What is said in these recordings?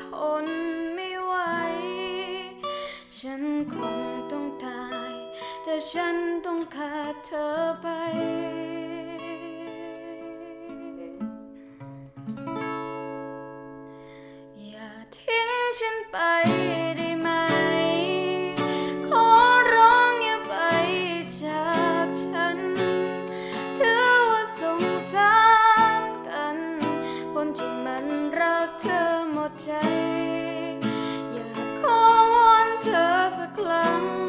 ทนไม่ไหว ฉันคงต้องตาย แต่ฉันต้องขาดเธอไป not change. Yeah, come on, just.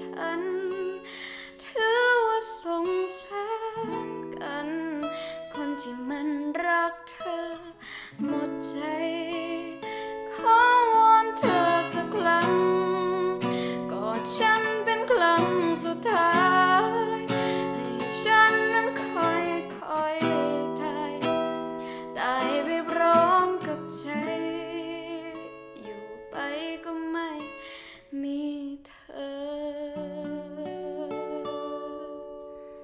ฉัน ถือว่าสงสารกัน คนที่มันรักเธอ หมดใจ ขอวอนเธอสักครั้งกอดฉันเป็นครั้งสุดท้าย ให้ฉันนั้นคอยคอยตายตายไปพร้อมกับใจ อยู่ไปก็